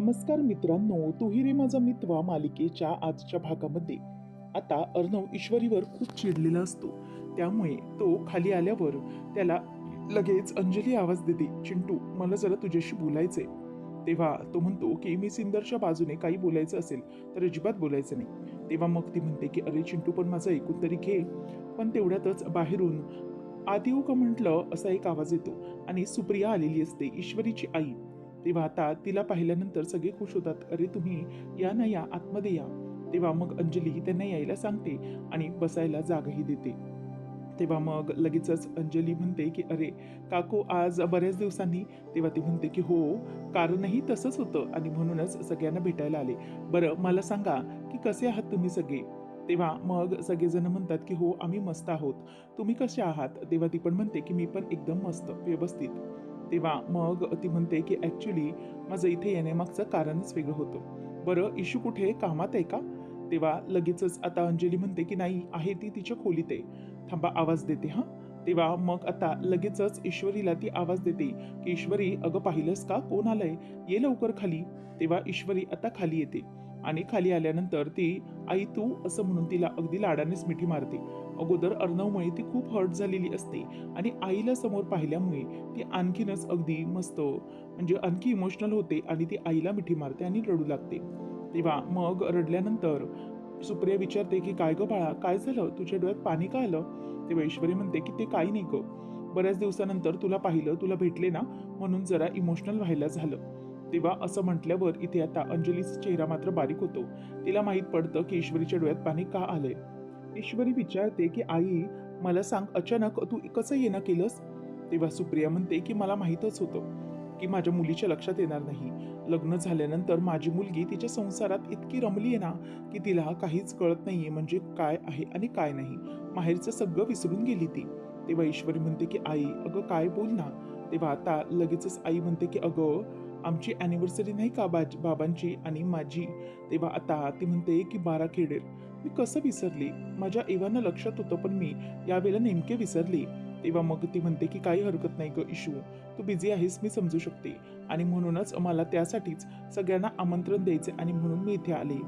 नमस्कार मित्रांनो तुही रे माझा मित्र मालिकेच्या आजच्या भागामध्ये. आता अर्णव ईश्वरीवर खूप चिडलेला असतो. त्यामुळे तो खाली आल्यावर त्याला लगेच अंजली आवाज देते चिंटू मला जरा तुझ्याशी बोलायचंय. तेव्हा तो म्हणतो की मी सिंदरच्या बाजूने काही बोलायचं असेल तर अजिबात बोलायचं नाही. तेव्हा मग ती म्हणते की अरे चिंटू पण माझं ऐकून तरी घे. पण तेवढ्यातच बाहेरून आदिओ का म्हटलं असा एक आवाज येतो आणि सुप्रिया आलेली असते ईश्वरीची आई. तेव्हा आता तिला पाहिल्यानंतर सगळे खुश होतात. अरे तुम्ही या ना या आतमध्ये या. तेव्हा मग अंजली त्यांना यायला सांगते आणि बसायला जागाही देते. तेव्हा मग लगेचच अंजली म्हणते की अरे काकू आज बऱ्याच दिवसांनी तेव्हा ती म्हणते की हो कारणही तसंच होतं आणि म्हणूनच सगळ्यांना भेटायला आले. बरं मला सांगा की कसे आहात तुम्ही सगळे तेव्हा मग सगळेजण म्हणतात की हो आम्ही मस्त आहोत. तुम्ही कसे आहात तेव्हा ती पण म्हणते की मी पण एकदम मस्त व्यवस्थित. तेव्हा मग ती म्हणते की ॲक्च्युली माझं इथे येण्यामागचं कारणच वेगळं होतं. बरं इशू कुठे कामात आहे का? तेव्हा लगेचच आता अंजली म्हणते की नाही आहे ती तिच्या खोलीत आहे. थांबा आवाज देते हां? तेव्हा मग आता लगेचच ईश्वरीला ती आवाज देते की ईश्वरी अगं पाहिलंस का? कोण आलंय? ये लवकर खाली. तेव्हा ईश्वरी आता खाली येते आणि खाली आल्यानंतर ती आई तू? असं म्हणून तिला अगदी लाडानेच मिठी मारते. अगोदर अर्णवमुळे ती खूप हर्ट झालेली असते आणि आईला समोर पाहिल्यामुळे ती आणखीनच अगदी मस्त म्हणजे आणखी इमोशनल होते आणि ती आईला मिठी मारते आणि रडू लागते. तेव्हा मग रडल्यानंतर सुप्रिया विचारते की काय गं बाळा काय झालं? तुझ्या डोळ्यात पाणी का आलं? तेव्हा ईश्वरी म्हणते की ते काही नाही गं. बऱ्याच दिवसानंतर तुला पाहिलं तुला भेटले ना? म्हणून जरा इमोशनल व्हायला झालं. तेव्हा असं म्हटल्यावर इथे आता अंजलीचा चेहरा मात्र बारीक होतो. तिला माहीत पडतं की ईश्वरीच्या डोळ्यात पाणी का आलंय. ईश्वरी विचारते की आई मला सांग अचानक तू कसं येणं केलंस? तेव्हा सुप्रिया म्हणते की मला माहीतच होतं की माझ्या मुलीच्या लक्षात येणार नाही. लग्न झाल्यानंतर माझी मुलगी तिच्या संसारात इतकी रमली आहे ना की तिला काहीच कळत नाहीये म्हणजे काय आहे आणि काय नाही. माहेरचं सगळं विसरून गेली ती. तेव्हा ईश्वरी म्हणते की आई अगं काय बोल ना. तेव्हा आता लगेचच आई म्हणते की अगं आमची अॅनिव्हर्सरी नाही का बाज बाबांची आणि माझी? तेव्हा आता ती म्हणते की बारा खेडेल मी कसं विसरली? माझ्या एव्हाना लक्षात होतं पण मी यावेळेला नेमके विसरले. तेव्हा मग ती म्हणते की काही हरकत नाही ग इशू. तू बिझी आहेस मी समजू शकते. आणि म्हणूनच मला त्यासाठीच सगळ्यांना आमंत्रण द्यायचे आणि म्हणून मी इथे आले.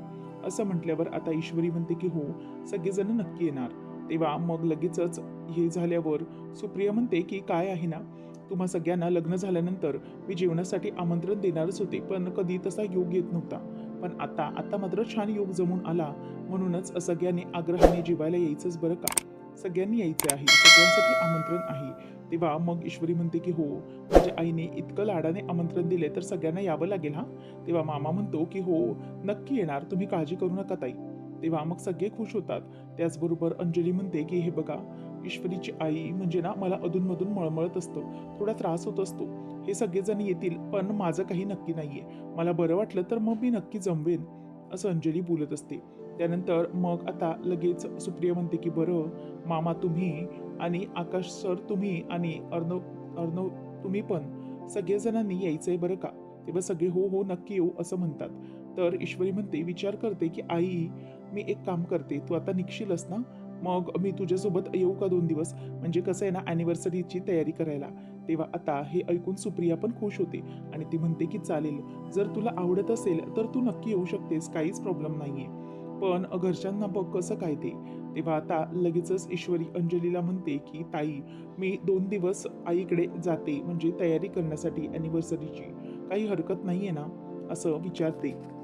असं म्हटल्यावर आता ईश्वरी म्हणते की हो सगळेजण नक्की येणार. तेव्हा मग लगेचच हे झाल्यावर सुप्रिया म्हणते की काय आहे ना? तुम्हा सगळ्यांना लग्न झाल्यानंतर मी जेवणासाठी आमंत्रण देणारच होते पण कधी तसा योग येत नव्हता. पण आता आता मात्र छान योग जमून आला. म्हणूनच सगळ्यांनी आग्रहाने जिवायला यायचंच बरं का? सगळ्यांनी यायचे आहे. सगळ्यांसाठी आमंत्रण आहे. तेव्हा मग ईश्वरी म्हणते की हो माझ्या आईने इतकं लाडाने आमंत्रण दिले तर सगळ्यांना यावं लागेल हा? तेव्हा मामा म्हणतो की हो नक्की येणार. तुम्ही काळजी करू नका ताई. तेव्हा मग सगळे खुश होतात. त्याचबरोबर अंजली म्हणते की हे बघा ईश्वरीची आई म्हणजे ना मला अधूनमधून मळमळत असतं. थोडा त्रास होत असतो. हे सगळेजण येतील पण माझं काही नक्की नाहीये. मला बरं वाटलं तर मग मी नक्की जमवेन असं अंजली बोलत असते. त्यानंतर मग आता लगेच सुप्रिया म्हणते की बरं मामा तुम्ही आणि आकाश सर तुम्ही आणि अर्णव अर्णव तुम्ही पण सगळेजणांनी यायचं आहे बरं का? तेव्हा सगळे हो हो नक्की येऊ असं म्हणतात. तर ईश्वरी म्हणते विचार करते की आई मी एक काम करते. तू आता निघशीलच ना? मग मी तुझ्यासोबत येऊ का दोन दिवस? म्हणजे कसं आहे ना ॲनिव्हर्सरीची तयारी करायला. तेव्हा आता हे ऐकून सुप्रिया पण खुश होते आणि ती म्हणते की चालेल. जर तुला आवडत असेल तर तू नक्की येऊ शकतेस. काहीच प्रॉब्लेम नाहीये. पण घरच्यांना बघ कसं काय ते. तेव्हा आता लगेचच ईश्वरी अंजलीला म्हणते की ताई मी दोन दिवस आईकडे जाते. म्हणजे तयारी करण्यासाठी ॲनिव्हर्सरीची काही हरकत नाही आहे ना? असं विचारते.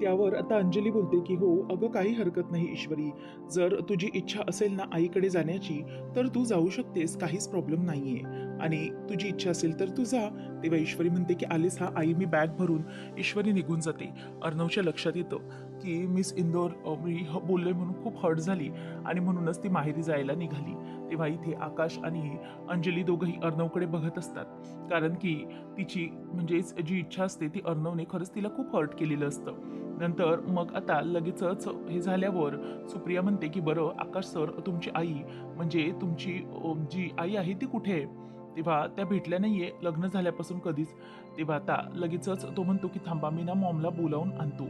त्यावर आता अंजली बोलते की हो अगं काही हरकत नाही ईश्वरी. जर तुझी इच्छा असेल ना आईकडे जाण्याची तर तू जाऊ शकतेस काहीच प्रॉब्लेम नाहीये. आणि तुझी इच्छा असेल तर तू जा. तेव्हा ईश्वरी म्हणते की आलीस हा आई मी बॅग भरून ईश्वरी निघून जाते. अर्णवच्या लक्षात येतं. की मिस इंदोर मी बोलले म्हणून खूप हर्ट झाली आणि म्हणूनच ती माहेरी जायला निघाली. तेव्हा इथे आकाश आणि अंजली दोघंही अर्णवकडे बघत असतात. कारण की तिची म्हणजेच जी इच्छा असते ती अर्णवने खरंच तिला खूप हर्ट केलेलं असतं. नंतर मग आता लगेचच हे झाल्यावर सुप्रिया म्हणते की बरं आकाश सर तुमची आई म्हणजे तुमची जी आई आहे ती कुठे आहे? तेव्हा त्या भेटल्या नाहीये लग्न झाल्यापासून कधीच. तेव्हा आता लगेचच तो म्हणतो की थांबा मी ना मॉमला बोलावून आणतो.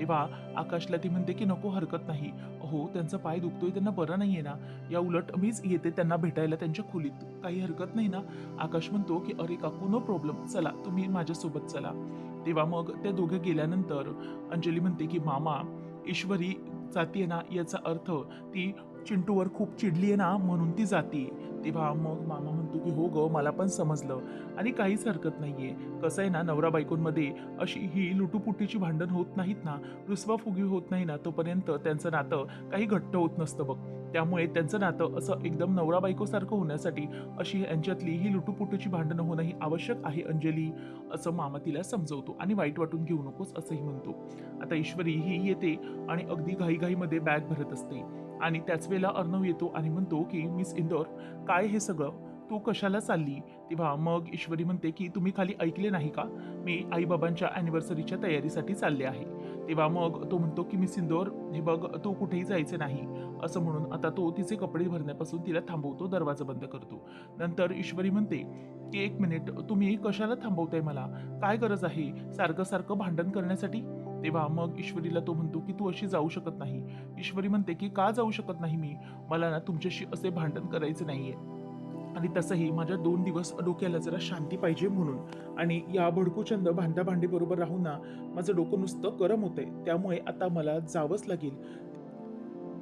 तेव्हा आकाशला ती म्हणते की नको हरकत नाही. हो त्यांचा पाय दुखतोय त्यांना बरं नाहीये ना. या उलट मीच येते त्यांना भेटायला त्यांच्या खोलीत. काही हरकत नाही ना? आकाश म्हणतो की अरे काकू नो प्रॉब्लेम. चला तुम्ही माझ्यासोबत चला. तेव्हा मग त्या दोघे गेल्यानंतर अंजली म्हणते की मामा ईश्वरी जातीये ना याचा अर्थ ती चिंटूवर खूप चिडली आहे ना म्हणून ती जाते. तेव्हा मग मामा म्हणतो की हो ग मला पण समजलं. आणि काहीच हरकत नाही आहे कसं आहे ना नवरा बायकोंमध्ये अशी ही लुटूपुटीची भांडण होत नाहीत ना रुसवाफुगी होत नाही ना तोपर्यंत त्यांचं नातं काही घट्ट होत नसतं बघ. त्यामुळे त्यांचं नातं असं एकदम नवरा बायकोसारखं होण्यासाठी अशी यांच्यातली ही लुटूपुटीची भांडणं होणं ही आवश्यक आहे अंजली. असं मामा तिला समजवतो आणि वाईट वाटून घेऊ नकोस असंही म्हणतो. आता ईश्वरी ही येते आणि अगदी घाईघाईमध्ये बॅग भरत असते. आणि त्याच वेळेला अर्णव येतो आणि म्हणतो की मिस इंदोर काय हे सगळं? तू कशाला चालली? तेव्हा मग ईश्वरी म्हणते की तुम्ही खाली ऐकले नाही का? मी आईबाबांच्या अॅनिव्हर्सरीच्या तयारीसाठी चालले आहे. तेव्हा मग तो म्हणतो की मिस सिंदोर हे बघ तू कुठेही जायचं नाही. असं म्हणून आता तो तिचे कपडे भरण्यापासून तिला थांबवतो दरवाजा बंद करतो. नंतर ईश्वरी म्हणते की एक मिनिट तुम्ही कशाला थांबवताय मला? काय गरज आहे? सारखं सारखं भांडण करण्यासाठी? तेव्हा मग ईश्वरीला तो म्हणतो की तू अशी जाऊ शकत नाही. ईश्वरी म्हणते की का जाऊ शकत नाही मी? मला ना तुमच्याशी असे भांडण करायचे नाहीये. आणि तसंही माझ्या दोन दिवस डोक्याला जरा शांती पाहिजे म्हणून. आणि या भडकूचंद भांडा भांडी बरोबर राहून ना माझं डोकं नुसतं गरम होतंय. त्यामुळे आता मला जावंच लागेल.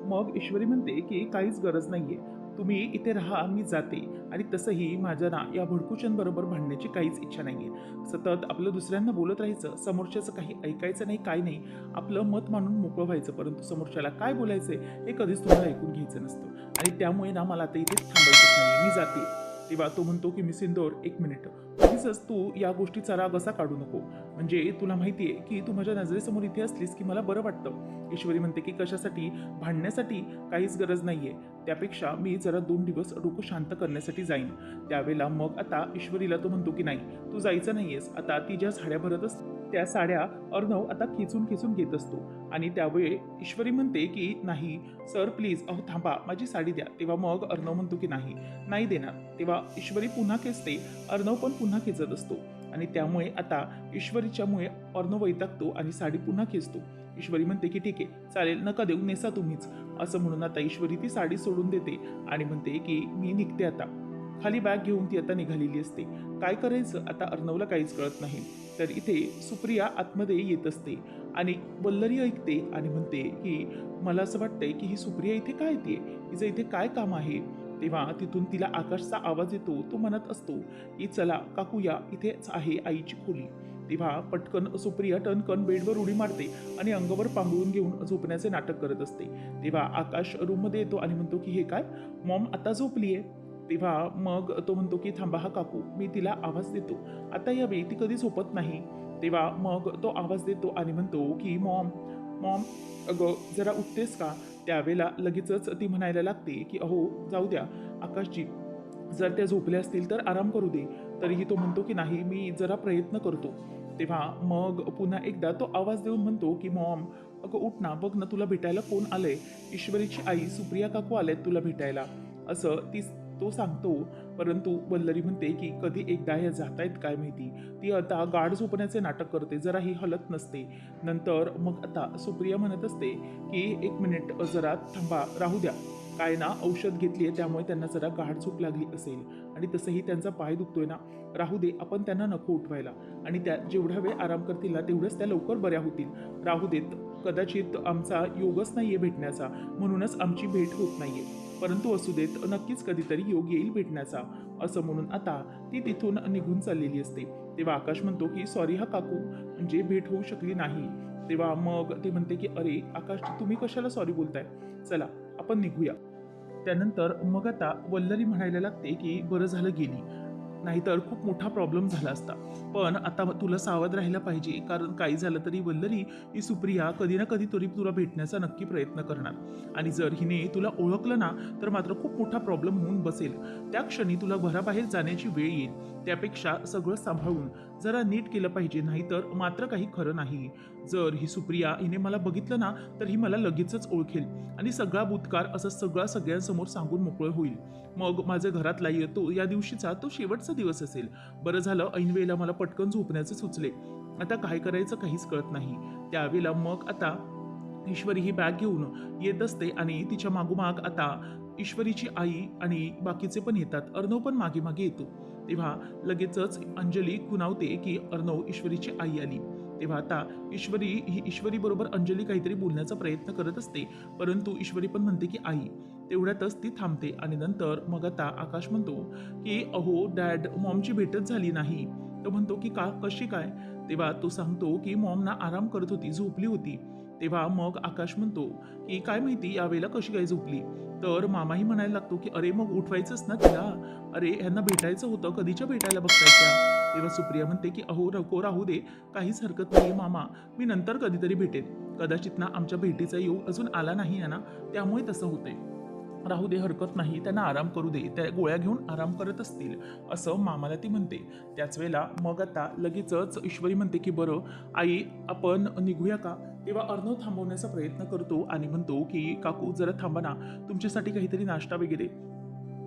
मग ईश्वरी म्हणते की काहीच गरज नाहीये. तुम्ही इथे राहा मी जाते. आणि तसंही माझ्या ना या भडकुच्यांबरोबर भांडण्याची काहीच इच्छा नाही आहे सतत आपलं दुसऱ्यांना बोलत राहायचं समोरच्याचं काही ऐकायचं नाही काय नाही आपलं मत मानून मोकळं व्हायचं. परंतु समोरच्याला काय बोलायचंय हे कधीच तुम्हाला ऐकून घ्यायचं नसतं. आणि त्यामुळे ना मला आता इथे थांबायचंच नाही मी जाते. तेव्हा तो म्हणतो की मी सिंदोर एक मिनिट उगीचच तू या गोष्टीचा राग असा काढू नको. म्हणजे तुला माहितीये की तू माझ्या नजरेसमोर इथे असलीस की मला बरं वाटतं. ईश्वरी म्हणते की कशासाठी? भांडण्यासाठी काहीच गरज नाहीये. त्यापेक्षा मी जरा दोन दिवस डोकं शांत करण्यासाठी जाईन. त्यावेळेला मग आता ईश्वरीला तो म्हणतो की नाही तू जायचं नाहीयेस. आता ती ज्या साड्या भरत असते त्या साड्या अर्णव आता खेचून खेचून घेत असतो. आणि त्यावेळी ईश्वरी म्हणते की नाही सर प्लीज अहो थांबा माझी साडी द्या. तेव्हा मग अर्णव म्हणतो की नाही नाही देणार. तेव्हा ईश्वरी पुन्हा खेचते अर्णव पण पुन्हा खेचत असतो. आणि त्यामुळे आता ईश्वरीच्यामुळे अर्णव वैतागतो आणि साडी पुन्हा खेचतो. ईश्वरी म्हणते की ठीक आहे चालेल नका देऊ नेसा तुम्हीच. असं म्हणून आता ईश्वरी ती साडी सोडून देते आणि म्हणते की मी निघते आता. खाली बॅग घेऊन ती आता निघालेली असते. काय करायचं? आता अर्णवला काहीच कळत नाही. तर इथे सुप्रिया आतमध्ये येत असते आणि वल्लरी ऐकते आणि म्हणते की मला असं वाटतंय की ही सुप्रिया इथे काय येते? हिचं इथे काय काम आहे? तेव्हा तिथून तिला आकाशचा आवाज येतो तो म्हणत असतो की चला काकूया इथेच आहे आईची खोली. तेव्हा पटकन सुप्रिया टनकन बेडवर उडी मारते आणि अंगावर पांघरून घेऊन झोपण्याचे नाटक करत असते. तेव्हा आकाश रूममध्ये येतो आणि म्हणतो की हे काय? मॉम आता झोपली आहे तेव्हा मग तो म्हणतो की थांबा हा काकू मी तिला आवाज देतो. आता यावेळी ती कधी झोपत नाही. तेव्हा मग तो आवाज देतो आणि म्हणतो की मॉम मॉम अगं जरा उठतेस का? त्यावेळेला लगेचच ती म्हणायला लागते की अहो जाऊ द्या. आकाशजी जर त्या झोपल्या असतील तर आराम करू दे. तरीही तो म्हणतो की नाही मी जरा प्रयत्न करतो. तेव्हा मग पुन्हा एकदा तो आवाज देऊन म्हणतो की मॉम अगं उठ ना बघ ना तुला भेटायला कोण आलंय? ईश्वरीची आई सुप्रिया काकू आल्यात तुला भेटायला. असं ती तो सांगतो परंतु वल्लरी म्हणते की कधी एकदा ह्या जात आहेत काय माहिती? ती आता गाढ झोपण्याचे नाटक करते जराही हलत नसते. नंतर मग आता सुप्रिया म्हणत असते की एक मिनिट जरा थांबा राहू द्या. काय ना औषध घेतली आहे त्यामुळे त्यांना जरा गाढ झोप लागली असेल. आणि तसंही त्यांचा पाय दुखतोय ना. राहू दे आपण त्यांना नको उठवायला. आणि त्या जेवढा वेळ आराम करतील ना तेवढ्याच त्या लवकर बऱ्या होतील. राहू देत. कदाचित आमचा योगच नाहीये भेटण्याचा. म्हणूनच आमची भेट होत नाहीये. परंतु असू देत नक्कीच कधीतरी योग येईल भेटण्याचा. असं म्हणून आता ती तिथून निघून चाललेली असते. तेव्हा आकाश म्हणतो की सॉरी हा काकू म्हणजे भेट होऊ शकली नाही. तेव्हा मग ते म्हणते की अरे आकाश तुम्ही कशाला सॉरी बोलताय? चला आपण निघूया. त्यानंतर मग आता वल्लरी म्हणायला लागते की बरं झालं गेली. नाहीतर खूप मोठा प्रॉब्लेम झाला असता. पण आता तुला सावध राहायला पाहिजे कारण काही झालं तरी वल्लरी ही सुप्रिया कधी ना कधी तरी तुला भेटण्याचा नक्की प्रयत्न करणार. आणि जर हिने तुला ओळखलं ना तर मात्र खूप मोठा प्रॉब्लेम होऊन बसेल. त्या क्षणी तुला घराबाहेर जाण्याची वेळ येईल. त्यापेक्षा सगळं सांभाळून जरा नीट केलं पाहिजे नाहीतर मात्र काही खरं नाही. जर ही सुप्रिया हिने मला बघितलं ना तर ही मला लगेचच ओळखेल आणि सगळा भूतकार असं सगळा सगळ्यांसमोर सांगून मोकळं होईल. मग माझ्या घरातला येतो या दिवशीचा तो शेवटचा दिवस असेल. बरं झालं ऐनवेळेला मला पटकन झोपण्याचं सुचले. आता काय करायचं काहीच कळत नाही. त्यावेळेला मग आता ईश्वरी ही बॅग घेऊन येत असते आणि तिच्या मागोमाग आता ईश्वरीची आई आणि बाकीचे पण येतात. अर्णव पण मागे मागे येतो. तेव्हा लगेचच अंजली खुणावते की अर्णव ईश्वरीची आई आली. तेव्हा आता ईश्वरी ही ईश्वरी बरोबर अंजली काहीतरी बोलण्याचा प्रयत्न करत असते परंतु ईश्वरी पण म्हणते की आई. तेवढ्यातच ती थांबते आणि नंतर मग आता आकाश म्हणतो की अहो डॅड मॉमची भेटच झाली नाही. तो म्हणतो की का कशी काय? तेव्हा तो सांगतो की मॉम ना आराम करत होती झोपली होती. तेव्हा मग आकाश म्हणतो की काय माहिती यावेळेला कशी काय झोपली? तर मामाही म्हणायला लागतो की अरे मग उठवायचंच ना तिला. अरे ह्यांना भेटायचं होतं कधीच्या भेटायला बघतायच्या? तेव्हा सुप्रिया म्हणते की अहो रको राहू दे. काहीच हरकत नाही मामा. मी नंतर कधीतरी भेटेन. कदाचित ना आमच्या भेटीचा योग अजून आला नाही ना त्यामुळे तसं होतंय. राहू दे हरकत नाही त्यांना आराम करू दे त्या गोळ्या घेऊन आराम करत असतील असं मामाला ती म्हणते. त्याच वेळेला मग आता लगेचच ईश्वरी म्हणते की बरं आई आपण निघूया का? तेव्हा अर्णव थांबवण्याचा प्रयत्न करतो आणि म्हणतो की काकू जरा थांबा ना तुमच्यासाठी काहीतरी नाश्ता वगैरे.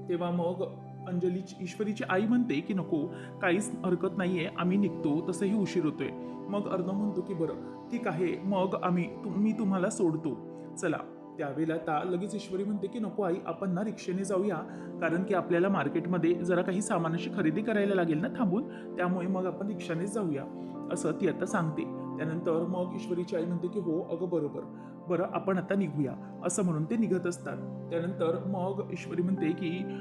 तेव्हा मग अंजलीची ईश्वरीची आई म्हणते की नको काहीच हरकत नाही आहे आम्ही निघतो तसंही उशीर होतोय. मग अर्णव म्हणतो की बरं ठीक आहे मग आम्ही तुम मी तुम्हाला सोडतो. चला त्यावेळेला आता लगेच ईश्वरी म्हणते की नको आई आपण ना रिक्षेने जाऊया. कारण की आपल्याला मार्केटमध्ये जरा काही सामानाची खरेदी करायला लागेल ना थांबून. त्यामुळे मग आपण रिक्षानेच जाऊया. असं ती आता सांगते. त्यानंतर मग ईश्वरीची आई म्हणते की हो अगं बरोबर. बरं आपण आता निघूया. असं म्हणून ते निघत असतात. त्यानंतर मग ईश्वरी म्हणते की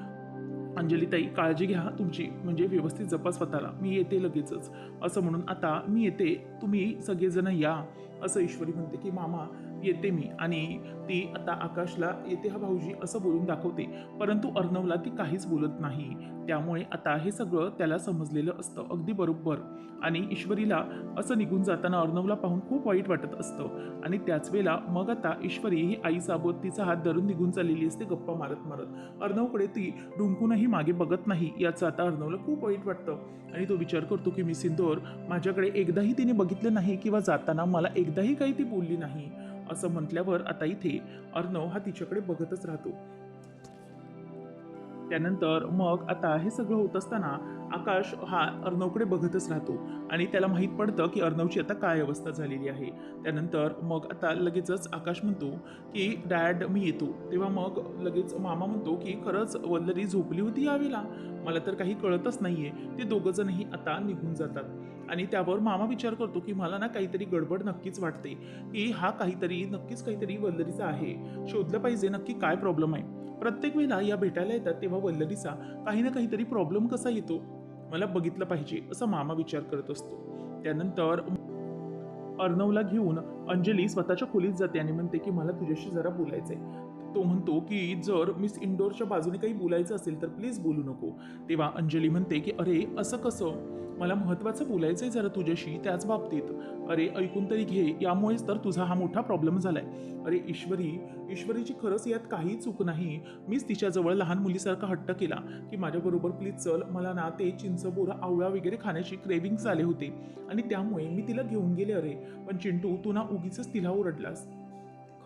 अंजलीताई काळजी घ्या तुमची. म्हणजे व्यवस्थित जपा स्वतःला. मी येते लगेचच. असं म्हणून आता मी येते. तुम्ही सगळेजण या. असं ईश्वरी म्हणते की मामा येते मी. आणि ती आता आकाशला येते हा भाऊजी असं बोलून दाखवते. परंतु अर्णवला ती काहीच बोलत नाही. त्यामुळे आता हे सगळं त्याला समजलेलं असतं. अगदी बरोबर. आणि ईश्वरीला असं निघून जाताना अर्णवला पाहून खूप वाईट वाटत असतं. आणि त्याच वेळेला मग आता ईश्वरी ही आईसाबोत तिचा हात धरून निघून चाललेली असते गप्पा मारत मारत. अर्णवकडे ती डुंकूनही मागे बघत नाही याचं आता अर्णवला खूप वाईट वाटतं. आणि तो विचार करतो की मी सिंदोर माझ्याकडे एकदाही तिने बघितलं नाही किंवा जाताना मला एक एकदाही काही ती बोलली नाही असं म्हटल्यावर आता इथे अर्णव हा तिच्याकडे बघतच राहतो. त्यानंतर मग आता हे सगळं होत असताना आकाश हा अर्णवकडे बघतच राहतो आणि त्याला माहीत पडतं की अर्णवची आता काय अवस्था झालेली आहे. त्यानंतर मग आता लगेचच आकाश म्हणतो की डॅड मी येतो. तेव्हा मग लगेच मामा म्हणतो की खरंच वल्लरी झोपली होती यावेळेला? मला तर काही कळतच नाहीये. ते दोघंजणही आता निघून जातात. आणि त्यावर मामा विचार करतो की मला ना काहीतरी गडबड नक्कीच वाटते की हा काहीतरी नक्कीच काहीतरी वल्लरीचा आहे. शोधलं पाहिजे नक्की काय प्रॉब्लेम आहे. प्रत्येक वेळेला या भेटायला येतात तेव्हा वल्लरीचा काही ना काहीतरी प्रॉब्लेम कसा येतो? मला बघितलं पाहिजे असं मामा विचार करत असतो. त्यानंतर अर्णवला घेऊन अंजली स्वतःच्या खोलीत जाते आणि म्हणते की मला तुझ्याशी जरा बोलायचंय. तो म्हणतो की जर मिस इंडोरच्या बाजूने काही बोलायचं असेल तर प्लीज बोलू नको. तेव्हा अंजली म्हणते की अरे असं कसं? मला महत्त्वाचं बोलायचं आहे जरा तुझ्याशी त्याच बाबतीत. अरे ऐकून तरी घे. यामुळेच तर तुझा हा मोठा प्रॉब्लेम झाला आहे अरे ईश्वरी ईश्वरीची खरंच यात काही चूक नाही. मीच तिच्याजवळ लहान मुलीसारखा हट्ट केला की माझ्याबरोबर प्लीज चल. मला ना ते चिंचबोरं आवळा वगैरे खाण्याची क्रेविंग्स आले होते आणि त्यामुळे मी तिला घेऊन गेले अरे. पण चिंटू तू ना उगीच तिला ओरडलास.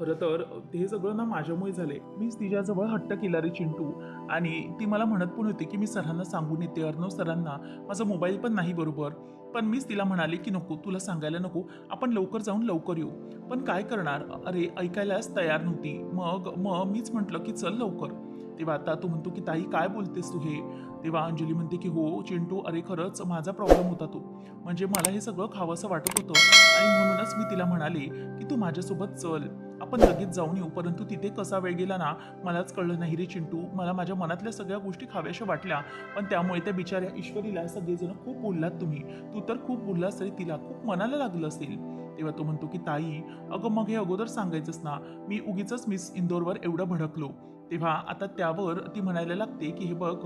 खरं तर हे सगळं ना माझ्यामुळे झाले मीच तिच्याजवळ हट्ट केला रे चिंटू. आणि ती मला म्हणत पण होती की मी सरांना सांगून येते. अर्णव सरांना माझा मोबाईल पण नाही बरोबर. पण मीच तिला म्हणाले की नको तुला सांगायला नको. आपण लवकर जाऊन लवकर येऊ. पण काय करणार? अरे ऐकायलाच तयार नव्हती. मग मग मीच म्हटलं की चल लवकर. तेव्हा आता तू म्हणतो की ताई काय बोलतेस तू हे? तेव्हा अंजली म्हणते की हो चिंटू अरे खरंच माझा प्रॉब्लेम होता तो. म्हणजे मला हे सगळं खावंसं वाटत होतं. आणि म्हणूनच मी तिला म्हणाले की तू माझ्यासोबत चल. आपण लगेच जाऊन येऊ परंतु तिथे कसा वेळ गेला ना मलाच कळलं नाही रे चिंटू. मला माझ्या मनातल्या सगळ्या गोष्टी खाव्याशा वाटल्या. पण त्यामुळे त्या बिचाऱ्या ईश्वरीला सगळेजण खूप बोललात तुम्ही. तू तर खूप बोललास तरी तिला खूप मनाला लागलं असेल. तेव्हा तो म्हणतो की ताई अगं मग हे अगोदर सांगायचंच ना मी उगीच मिस इंदोरवर एवढं भडकलो. तेव्हा आता त्यावर ती म्हणायला लागते की हे बघ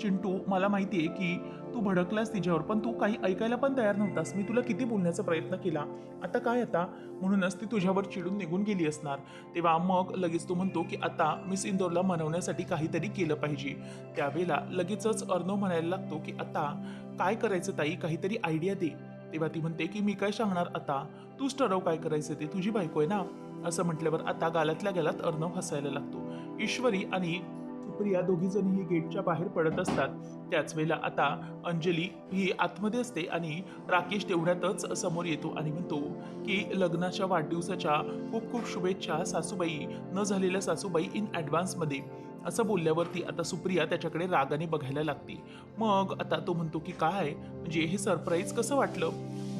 चिंटू मला माहिती आहे की तू भडकलास तिच्यावर पण तू काही ऐकायला पण तयार नव्हतास. मी तुला किती बोलण्याचा प्रयत्न केला? आता काय आता? म्हणूनच ती तुझ्यावर चिडून निघून गेली असणार. तेव्हा मग लगेच तू म्हणतो की आता मिस इंदोरला मनवण्यासाठी काहीतरी केलं पाहिजे. त्यावेळेला लगेचच अर्णव म्हणायला लागतो की आता काय करायचं ताई? काहीतरी आयडिया दे. तेव्हा ती म्हणते की मी काय सांगणार आता? तूच ठरव काय करायचं ते. तुझी बायको आहे ना? असं म्हटल्यावर आता गालातल्या गालात अर्णव हसायला लागतो. ईश्वरी आणि सुप्रिया दोघी जणही गेटच्या बाहेर पडत असतात. त्याच वेळेला आता अंजली ही आतमध्ये असते आणि राकेश तेवढ्यातच समोर येतो आणि म्हणतो की लग्नाच्या वाढदिवसाच्या खूप खूप शुभेच्छा सासूबाई न झालेल्या सासूबाई इन ॲडव्हान्समध्ये असं बोलल्यावरती आता सुप्रिया त्याच्याकडे रागाने बघायला लागते. मग आता तो म्हणतो की काय? म्हणजे हे सरप्राईज कसं वाटलं?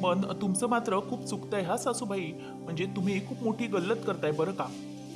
पण तुमचं मात्र खूप चुकतंय हा सासूबाई. म्हणजे तुम्ही खूप मोठी गल्लत करताय बरं का?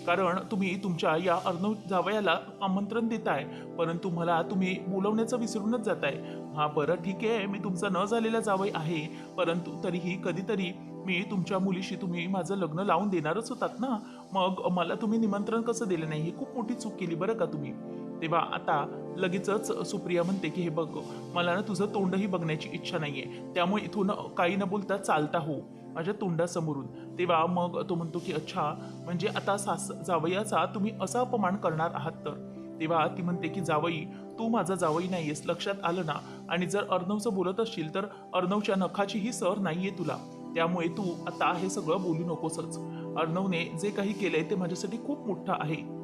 कारण तुम्ही तुमच्या या अर्णव जावयाला आमंत्रण देताय परंतु मला तुम्ही बोलवण्याचं विसरूनच जाताय. हा बरं ठीक आहे मी तुमचा न झालेला जावई आहे परंतु तरीही कधीतरी मी तुमच्या मुलीशी तुम्ही माझं लग्न लावून देणारच होतात ना? मग मला तुम्ही निमंत्रण कसं दिलं नाही? ही खूप मोठी चूक केली बरं का तुम्ही? तेव्हा आता लगेचच सुप्रिया म्हणते की हे बघ मला ना तुझं तोंडही बघण्याची इच्छा नाही आहे त्यामुळे इथून काही न बोलता चालता हो. माझ्या तोंडासमोरून. तेव्हा मग तो म्हणतो की अच्छा म्हणजे आता सास जावयाचा तुम्ही असा अपमान करणार आहात तर? तेव्हा ती म्हणते की जावई तू माझा जावई नाहीयेस लक्षात आलं ना? आणि जर अर्णवचं बोलत असशील तर अर्णवच्या नखाचीही सर नाहीये तुला. त्यामुळे तू आता हे सगळं बोलू नकोसच. अर्णवने जे काही केलंय ते माझ्यासाठी खूप मोठं आहे.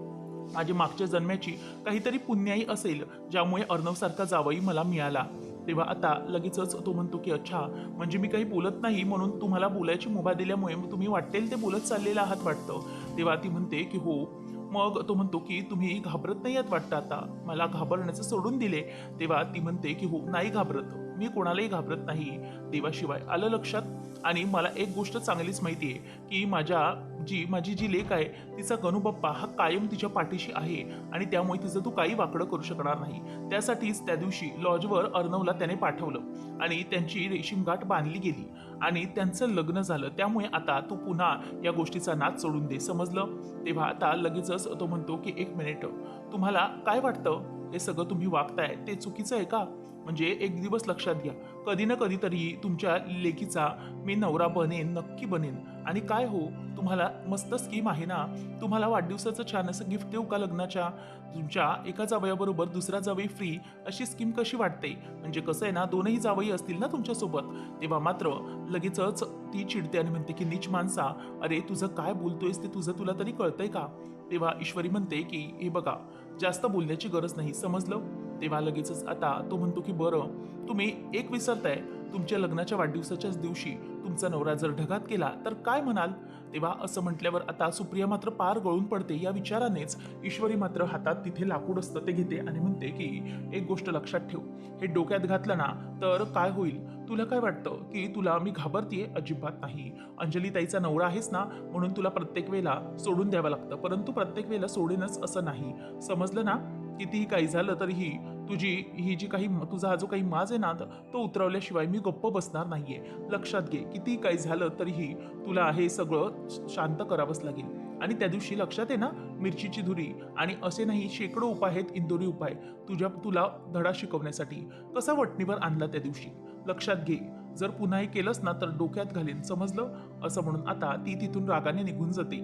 माझी मागच्या जन्म्याची काहीतरी पुण्याई असेल ज्यामुळे अर्णवसारखा जावई मला मिळाला. तेव्हा आता लगेचच तो म्हणतो की अच्छा म्हणजे मी काही बोलत नाही म्हणून तुम्हाला बोलायची मुभा दिल्यामुळे तुम्ही वाटेल ते बोलत चाललेला आहात वाटतं. तेव्हा ती म्हणते की हो. मग तो म्हणतो की तुम्ही घाबरत नाही आहात वाटतं आता? मला घाबरण्याचं सोडून दिले. तेव्हा ती म्हणते की हो नाही घाबरत. मी कोणालाही घाबरत नाही. देवाशिवाय आलं लक्षात. आणि मला एक गोष्ट चांगलीच माहिती आहे की माझ्या जी माझी जी लेख आहे तिचा गणूबाप्पा हा कायम तिच्या पाठीशी आहे. आणि त्यामुळे तिचं तू काही वाकडं करू शकणार नाही. त्यासाठीच त्या दिवशी लॉजवर अर्णवला त्याने पाठवलं. आणि त्यांची रेशीम गाठ बांधली गेली. आणि त्यांचं लग्न झालं. त्यामुळे आता तू पुन्हा या गोष्टीचा नाच सोडून दे. समजलं? तेव्हा आता लगेचच तो म्हणतो की एक मिनिट. तुम्हाला काय वाटतं? हे सगळं तुम्ही वागताय. ते चुकीचं आहे का? म्हणजे एक दिवस लक्षात घ्या. कधी ना कधी तरी तुमच्या लेकीचा मी नवरा बनेन नक्की बनेन. आणि काय हो तुम्हाला मस्त स्कीम आहे ना? तुम्हाला वाढदिवसाचं छान असं गिफ्ट देऊ का लग्नाच्या? तुमच्या एका जावयाबरोबर दुसरा जावई फ्री अशी स्कीम कशी वाटते? म्हणजे कसं आहे ना दोनही जावई असतील ना तुमच्यासोबत? तेव्हा मात्र लगेचच ती चिडते आणि म्हणते की नीच माणसा अरे तुझं काय बोलतोयस ते तुझं तुला तरी कळतंय का? तेव्हा ईश्वरी म्हणते की हे बघा जास्त बोलण्याची गरज नाही समजलं? तेव्हा लगेचच आता तो म्हणतो की बरं तुम्ही एक विसरताय. तुमच्या लग्नाच्या वाढदिवसाच्याच दिवशी तुमचा नवरा जर ढगात केला तर काय म्हणाल? तेव्हा असं म्हटल्यावर आता सुप्रिया मात्र पार गळून पडते. या विचारानेच ईश्वरी मात्र हातात तिथे लाकूड असतं ते घेते आणि म्हणते की एक गोष्ट लक्षात ठेव. हे डोक्यात घातलं ना तर काय होईल? तुला काय वाटतं की तुला मी घाबरतीये? अजिबात नाही. अंजली ताईचा नवरा आहेस ना म्हणून तुला प्रत्येक वेळेला सोडून द्यावं लागतं. परंतु प्रत्येक वेळेला सोडेनच असं नाही. समजलं ना? कितीही काही झालं तरीही तुझी ही जी काही तुझा हा जो काही माज आहे ना तो उतरवल्याशिवाय मी गप्प बसणार नाहीये. लक्षात घे किती काही झालं तरीही तुला हे सगळं शांत करावंच लागेल. आणि त्या दिवशी लक्षात आहे ना मिरचीची धुरी आणि असे नाही शेकडो उपाय आहेत इंदोरी उपाय तुझ्या तुला धडा शिकवण्यासाठी. कसा वटणीवर आणला त्या दिवशी? लक्षात घे जर पुन्हा हे केलंस ना तर डोक्यात घालीन समजलं? असं म्हणून आता ती तिथून रागाने निघून जाते.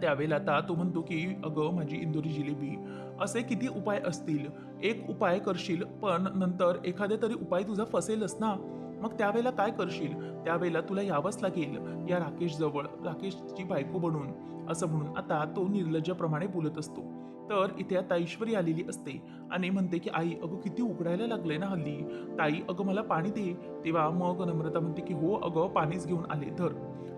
त्यावेळेला आता तो म्हणतो की अगं माझी इंदोरी जिलेबी असे किती उपाय असतील? एक उपाय करशील पण नंतर एखादे तरी उपाय तुझा फसेलच ना? मग त्यावेळेला काय करशील? त्यावेळेला तुला यावंच लागेल या राकेशजवळ राकेशची बायको बनून. असं म्हणून आता तो निर्लज्जप्रमाणे बोलत असतो. तर इथे आता ऐश्वरी आलेली असते आणि म्हणते की आई अगं किती उघडायला लागलंय ना हल्ली. ताई अगं मला पाणी दे. तेव्हा मग नम्रता म्हणते की हो अगं पाणीच घेऊन आले धर.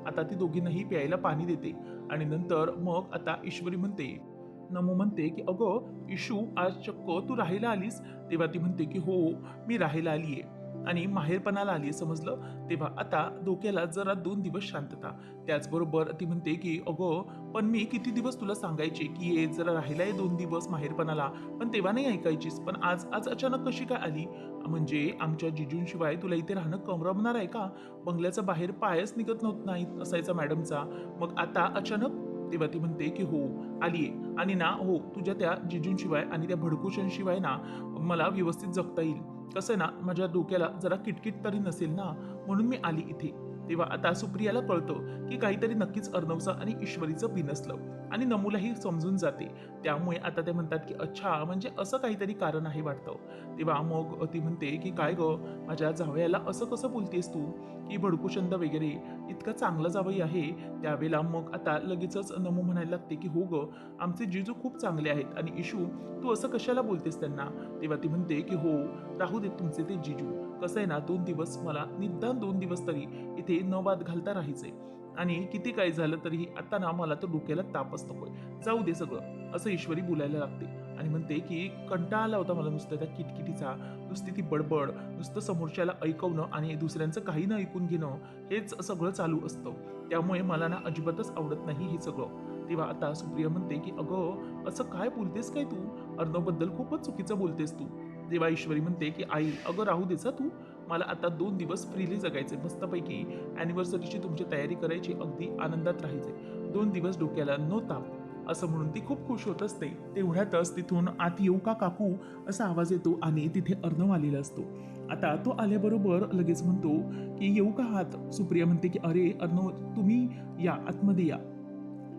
आता ती दोघींनाही प्यायला पाणी देते आणि नंतर मग आता ईश्वरी म्हणते नमो म्हणते की अगं इशू आज चक्क तू राहायला आलीस? तेव्हा ती म्हणते की हो मी राहायला आली आहे आणि माहेरपणाला आली समजलं? तेव्हा आता डोक्याला जरा दोन दिवस शांतता. त्याचबरोबर ती म्हणते की अगं पण मी किती दिवस तुला सांगायचे की ये जरा राहिला आहे दोन दिवस माहेरपणाला पण तेव्हा नाही ऐकायचीस पण आज आज अचानक कशी काय आली? म्हणजे आमच्या जिजूंशिवाय तुला इथे राहणं कमरमणार आहे का? बंगल्याचा बाहेर पायच निघत नव्हत नाही असायचा मॅडमचा. मग आता अचानक तेव्हा ती म्हणते की हो आलीये. आणि ना हो तुझ्या त्या जिजूंशिवाय आणि त्या भडकुशांशिवाय ना मला व्यवस्थित जगता येईल. कसं ना माझ्या डोक्याला जरा किटकिट तरी नसेल ना म्हणून मी आली इथे. तेव्हा आता सुप्रियाला कळतं की काहीतरी नक्कीच अर्णवचं आणि ईश्वरीचं बिनसलं आणि नमूलाही समजून जाते. त्यामुळे आता ते म्हणतात की अच्छा म्हणजे असं काहीतरी कारण आहे वाटतं. तेव्हा मग ती म्हणते की काय ग माझ्या जावयाला असं कसं बोलतेस तू? की भडकुचंद वगैरे इतका चांगला जावई आहे. त्यावेळेला मग आता लगेचच नमू म्हणायला लागते की हो ग आमचे जिजू खूप चांगले आहेत आणि इशू तू असं कशाला बोलतेस त्यांना? तेव्हा ती म्हणते की हो राहू दे तुमचे ते जिजू. कसं आहे ना दोन दिवस मला निदान दोन दिवस तरी इथे न बाद घालता राहायचंय. आणि किती काही झालं तरीही आता ना मला तर डोक्याला तापच नकोय. जाऊ दे सगळं असं ईश्वरी बोलायला लागते. आणि म्हणते की कंटाळा आला होता मला नुसतं त्या किटकिटीचा नुसती ती बडबड नुसतं समोरच्याला ऐकवणं आणि दुसऱ्यांचं काही न ऐकून घेणं हेच सगळं चालू असतं. त्यामुळे मला ना अजिबातच आवडत नाही हे सगळं. तेव्हा आता सुप्रिया म्हणते की अगं असं काय बोलतेस काय तू? अर्णवबद्दल खूपच चुकीचं बोलतेस तू. तेव्हा ईश्वरी म्हणते की आई अगं राहू देचा तू. मला आता दोन दिवस फ्रीली जगायचे मस्तपैकी. अॅनिव्हर्सरीची तुमची तयारी करायची अगदी आनंदात राहायचे दोन दिवस डोक्याला नो ताप. असं म्हणून ती खूप खुश होत असते. तेवढ्यातच तिथून आत येऊ का काकू? असा आवाज येतो आणि तिथे अर्णव आलेला असतो. आता तो आल्याबरोबर लगेच म्हणतो की येऊ का हात सुप्रिया म्हणते की अरे अर्णव तुम्ही या आतमध्ये या.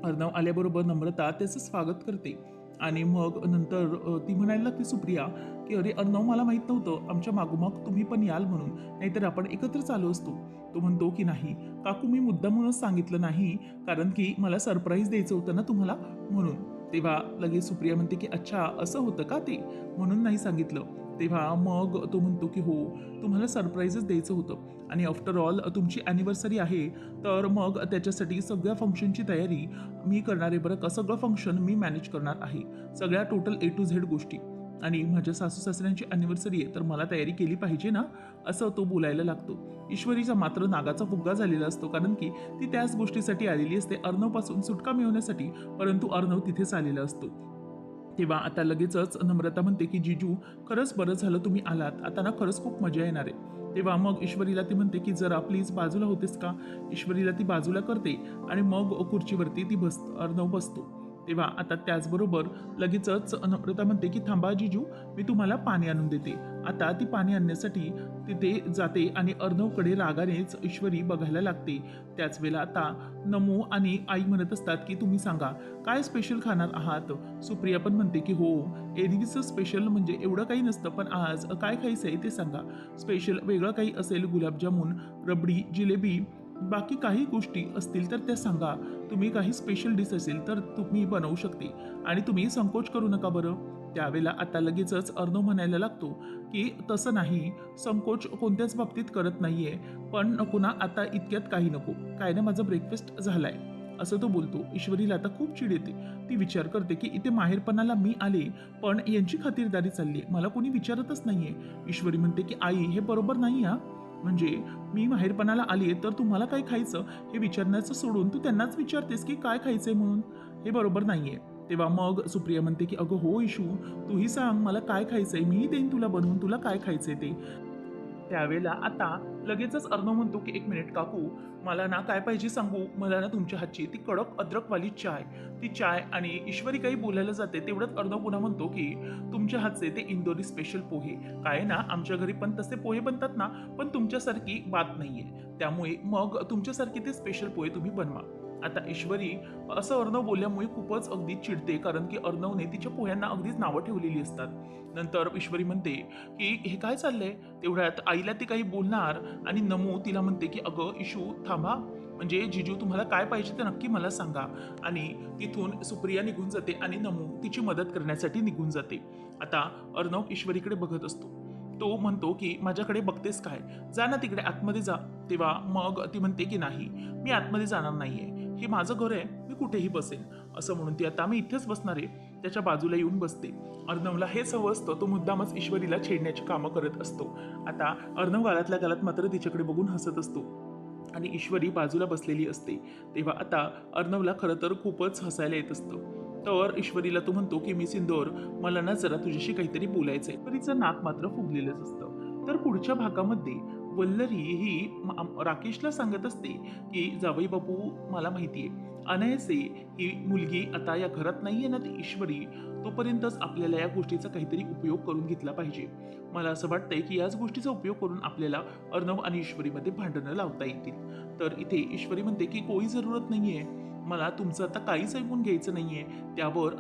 अर्णव आल्याबरोबर नम्रता त्याचं स्वागत करते. आणि मग नंतर ती म्हणायला लागते सुप्रिया की अरे अर्णव मला माहीत नव्हतं. आमच्या मागोमाग तुम्ही पण याल म्हणून. नाहीतर आपण एकत्र चालू असतो. तो म्हणतो की नाही. काकू मी मुद्दामूनच सांगितलं नाही. कारण की मला सरप्राईज द्यायचं होतं ना तुम्हाला म्हणून. तेव्हा लगेच सुप्रिया म्हणते की अच्छा असं होतं का ते? म्हणून नाही सांगितलं. तेव्हा मग तो म्हणतो की हो तुम्हाला सरप्राईजच द्यायचं होतं. आणि आफ्टर ऑल तुमची ॲनिव्हर्सरी आहे तर मग त्याच्यासाठी सगळ्या फंक्शनची तयारी मी करणार आहे बरं का. सगळं फंक्शन मी मॅनेज करणार आहे. सगळ्या टोटल ए टू झेड गोष्टी. आणि माझ्या सासू सासऱ्यांची अॅनिव्हर्सरी आहे तर मला तयारी केली पाहिजे ना असं तो बोलायला लागतो. ईश्वरीचा मात्र नागाचा फुग्गा झालेला असतो कारण की ती त्याच गोष्टीसाठी आलेली असते. अर्णवपासून सुटका मिळवण्यासाठी परंतु अर्णव तिथेच आलेला असतो. तेव्हा आता लगेचच नम्रता म्हणते की जिजू खरंच बरं झालं तुम्ही आलात. आता ना खरंच खूप मजा येणार आहे. तेव्हा मग ईश्वरीला ती म्हणते की जरा प्लीज बाजूला होतेस का? ईश्वरीला ती बाजूला करते आणि मग खुर्चीवरती ती बस अर्णव बसतो. तेव्हा आता त्याचबरोबर लगेचच नम्रता म्हणते की थांबा जिजू मी तुम्हाला पाणी आणून देते. आता ती पाणी आणण्यासाठी तिथे जाते आणि अर्णवकडे रागानेच ईश्वरी बघायला लागते. त्याच वेळेला आता नमो आणि आई म्हणत असतात की तुम्ही सांगा काय स्पेशल खाणार आहात? सुप्रिया पण म्हणते की हो एरवीचं स्पेशल म्हणजे एवढं काही नसतं पण आज काय खायचं आहे ते सांगा. स्पेशल वेगळं काही असेल गुलाबजामुन रबडी जिलेबी बाकी काही गोष्टी असतील तर त्या सांगा. तुम्ही काही स्पेशल डिश असेल तर तुम्ही बनवू शकते. आणि तुम्ही संकोच करू नका बरं. त्यावेळेला आता लगेचच अर्णव म्हणायला लागतो की तसं नाही. संकोच कोणत्याच बाबतीत करत नाही आहे पण नको ना आता इतक्यात काही नको. काय ना माझा ब्रेकफास्ट झालाय. असं तो बोलतो. ईश्वरीला आता खूप चिड येते. ती विचार करते की इथे माहेरपणाला मी आले पण यांची खातिरदारी चालली मला कोणी विचारतच नाहीये. ईश्वरी म्हणते की आई हे बरोबर नाही हा. म्हणजे मी माहेरपणाला आली तर तुम्हाला काय खायचं? हे विचारण्याचं सोडून तू त्यांनाच विचारतेस की काय खायचंय म्हणून. हे बरोबर नाहीये. तेव्हा मग सुप्रिया म्हणते की अगं हो इशू. तूही सांग मला काय खायचंय? मीही देईन तुला बनवून. तुला काय खायचंय ते? त्यावेळेला आता लगेचच अर्णव म्हणतो की एक मिनिट काकू मला ना काय पाहिजे सांगू? मला ना तुमच्या हातची ती कडक अद्रकवाली चाय. ती चाय आणि ईश्वरी काही बोलायला जाते तेवढंच अर्णव पुन्हा म्हणतो की तुमच्या हातचे ते इंदोरी स्पेशल पोहे. काय ना आमच्या घरी पण तसे पोहे बनतात ना पण तुमच्यासारखी बात नाहीये. त्यामुळे मग तुमच्यासारखी ते स्पेशल पोहे तुम्ही बनवा. आता ईश्वरी असं अर्णव बोलल्यामुळे खूपच अगदी चिडते कारण की अर्णवने तिच्या पोह्यांना अगदीच नावं ठेवलेली असतात. नंतर ईश्वरी म्हणते की हे काय चाललंय? तेवढ्यात आईला ती काही बोलणार आणि नमू तिला म्हणते की अगं इशू थांबा. म्हणजे जिजू तुम्हाला काय पाहिजे ते नक्की मला सांगा. आणि तिथून सुप्रिया निघून जाते आणि नमू तिची मदत करण्यासाठी निघून जाते. आता अर्णव ईश्वरीकडे बघत असतो. तो म्हणतो की माझ्याकडे बघतेस काय? जा ना तिकडे आतमध्ये जा. तेव्हा मग ती म्हणते की नाही मी आतमध्ये जाणार नाहीये. हे माझं घर आहे मी कुठेही बसेन. असं म्हणून ती आता आम्ही इथेच बसणार आहे. त्याच्या बाजूला येऊन बसते. अर्णवला हेच हवं असतं तो मुद्दामच ईश्वरीला छेडण्याची कामं करत असतो. आता अर्णव गालातल्या गालात मात्र तिच्याकडे बघून हसत असतो. आणि ईश्वरी बाजूला बसलेली असते. तेव्हा आता अर्णवला खरं तर खूपच हसायला येत असतं. तर ईश्वरीला तो म्हणतो की मी सिंदोर मला ना जरा तुझ्याशी काहीतरी बोलायचंय. ईश्वरीचं नाक मात्र फुगलेलंच असतं. तर पुढच्या भागामध्ये वल्लरी ही राकेशला सांगत असते की जावई बापू मला माहितीये अनायसे ही मुलगी आता या घरात नाहीये ना ती ईश्वरी. तोपर्यंतच आपल्याला या गोष्टीचा काहीतरी उपयोग करून घेतला पाहिजे. मला असं वाटतंय की याच गोष्टीचा उपयोग करून आपल्याला अर्णव आणि ईश्वरीमध्ये भांडणं लावता येतील. तर इथे ईश्वरी म्हणते की कोई जरूरत नाहीये. मला तुमचं आता काहीच ऐकून घ्यायचं नाहीये. त्यावर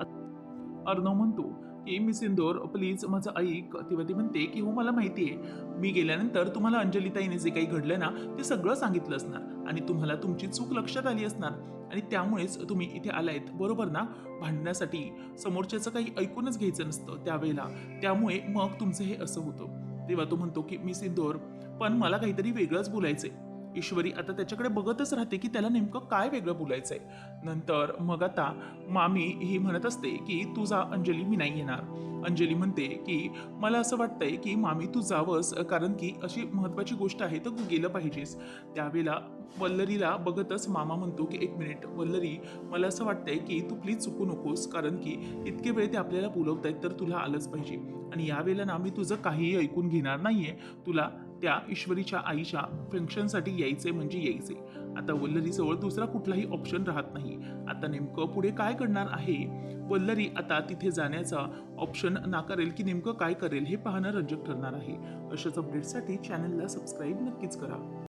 अर्णव म्हणतो की मी सिंदोर प्लीज माझं ऐक. तेव्हा ती म्हणते की हो मला माहिती आहे. मी गेल्यानंतर तुम्हाला अंजलीताईने जे काही घडलं ना ते सगळं सांगितलं असणार आणि तुम्हाला तुमची चूक लक्षात आली असणार. आणि त्यामुळेच तुम्ही इथे आलायत बरोबर ना? भांडण्यासाठी समोरच्याचं काही ऐकूनच घ्यायचं नसतं त्यावेळेला. त्यामुळे मग तुमचं हे असं होतं. तेव्हा तो म्हणतो की मी सिंदोर पण मला काहीतरी वेगळंच बोलायचं आहे ईश्वरी आता त्याच्याकडे बघतच राहते की त्याला नेमकं काय वेगळं बोलायचंय. नंतर मग आता मामी ही म्हणत असते की तुझा अंजली मी नाही येणार. अंजली म्हणते की मला असं वाटतंय की मामी तू जावंस कारण की अशी महत्वाची गोष्ट आहे तर तू गेलं पाहिजेस. त्यावेळेला वल्लरीला बघतच मामा म्हणतो की एक मिनिट वल्लरी मला असं वाटतंय की तू प्लीज चुकू नकोस कारण की इतके वेळ ते आपल्याला बोलवत आहेत तर तुला आलंच पाहिजे. आणि यावेळेला ना मी तुझं काहीही ऐकून घेणार नाहीये. तुला त्या ईश्वरीच्या आईच्या फंक्शनसाठी यायचे म्हणजे यायचे. आता वल्लरीजवळ दुसरा कुठलाही ऑप्शन राहत नाही. आता नेमकं पुढे काय करणार आहे? वल्लरी आता तिथे जाण्याचा ऑप्शन नाकारेल की नेमकं काय करेल हे पाहणं रंजक ठरणार आहे. अशाच अपडेटसाठी चॅनलला सबस्क्राईब नक्कीच करा.